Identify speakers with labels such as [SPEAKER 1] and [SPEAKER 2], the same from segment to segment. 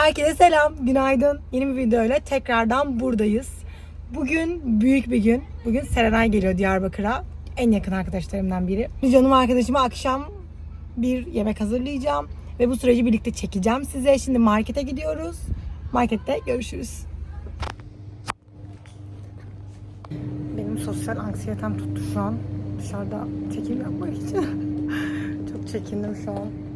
[SPEAKER 1] Herkese selam, günaydın. Yeni bir videoyla tekrardan buradayız. Bugün büyük bir gün. Bugün Serenay geliyor Diyarbakır'a. En yakın arkadaşlarımdan biri. Canım arkadaşıma akşam bir yemek hazırlayacağım. Ve bu süreci birlikte çekeceğim size. Şimdi markete gidiyoruz. Markette görüşürüz. Benim sosyal anksiyetem tuttu şu an. Dışarıda çekim yapmak için. Çok çekindim şu an.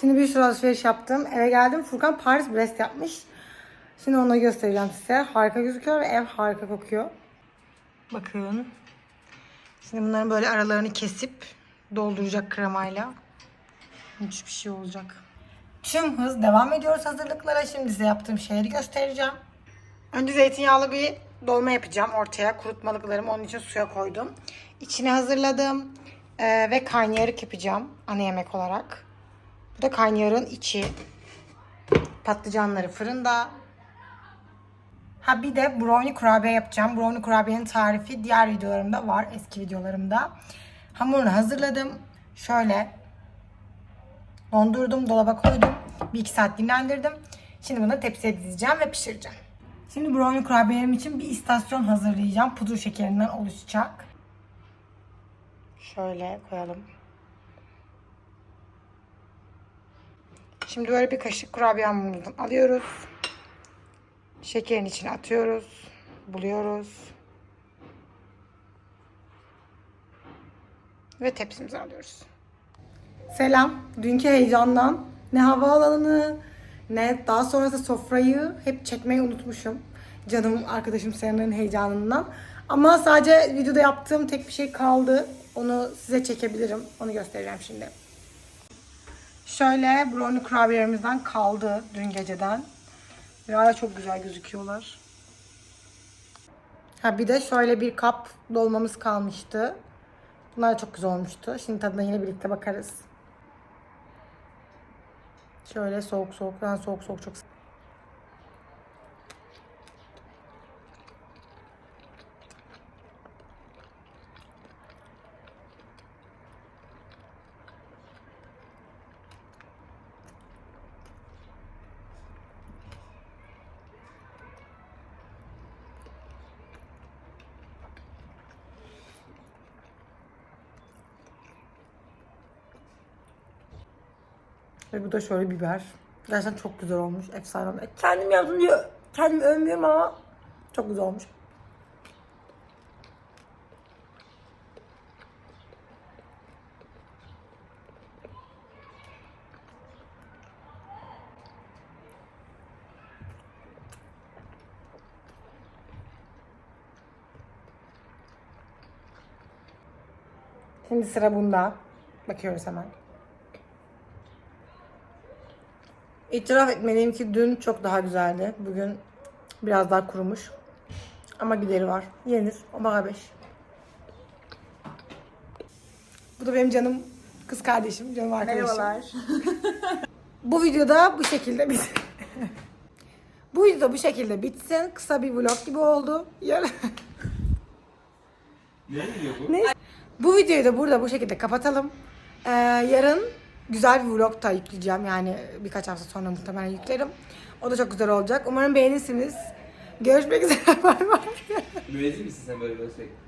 [SPEAKER 1] Şimdi bir sürü alışveriş yaptım. Eve geldim. Furkan Paris Brest yapmış. Şimdi onu göstereceğim size. Harika gözüküyor ve ev harika kokuyor. Bakın. Şimdi bunların böyle aralarını kesip dolduracak kremayla. Müthiş bir şey olacak. Tüm hız devam ediyoruz hazırlıklara. Şimdi size yaptığım şeyleri göstereceğim. Önce zeytinyağlı bir dolma yapacağım ortaya. Kurutmalıklarımı onun için suya koydum. İçine hazırladım. Ee, ve karnıyarık yapacağım ana yemek olarak. Bu da karnıyarın içi. Patlıcanları fırında. Ha bir de brownie kurabiye yapacağım. Brownie kurabiyenin tarifi diğer videolarımda var. Eski videolarımda. Hamurunu hazırladım. Şöyle dondurdum, dolaba koydum. Bir iki saat dinlendirdim. Şimdi bunu tepsiye dizeceğim ve pişireceğim. Şimdi brownie kurabiyelerim için bir istasyon hazırlayacağım. Pudra şekerinden oluşacak. Şöyle koyalım. Şimdi böyle bir kaşık kurabiye hamurumuzdan alıyoruz. Şekerin içine atıyoruz. Buluyoruz. Ve tepsimize alıyoruz. Selam. Dünkü heyecandan ne havaalanını ne daha sonrası sofrayı hep çekmeyi unutmuşum. Canım arkadaşım Serenay'ın heyecanından. Ama sadece videoda yaptığım tek bir şey kaldı. Onu size çekebilirim. Onu göstereceğim şimdi. Şöyle brownie kurabiyelerimizden kaldı dün geceden. Ve hala çok güzel gözüküyorlar. Ha bir de şöyle bir kap dolmamız kalmıştı. Bunlar da çok güzel olmuştu. Şimdi tadına yine birlikte bakarız. Şöyle soğuk soğuk. Ben soğuk soğuk çok Ve bu da şöyle biber. Gerçekten çok güzel olmuş. Efsane olmuş. Kendim yaptım diye kendim övmüyorum ama çok güzel olmuş. Şimdi sıra bunda. Bakıyoruz hemen. İtiraf etmeliyim ki dün çok daha güzeldi. Bugün biraz daha kurumuş. Ama gideri var. Yenir. Omega 5. Bu da benim canım kız kardeşim, canım arkadaşım.
[SPEAKER 2] Merhabalar.
[SPEAKER 1] Bu videoda bu şekilde bit. bu videoda bu şekilde bitsin. Kısa bir vlog gibi oldu. Yarın...
[SPEAKER 3] Nereye gidiyor bu?
[SPEAKER 1] Neyse. Bu videoyu da burada bu şekilde kapatalım. Ee, yarın güzel bir vlog da yükleyeceğim. Yani birkaç hafta sonra muhtemelen yüklerim. O da çok güzel olacak. Umarım beğenirsiniz. Görüşmek üzere. Bay bay.
[SPEAKER 3] Müezzin misin sen böyle böyle sürekli?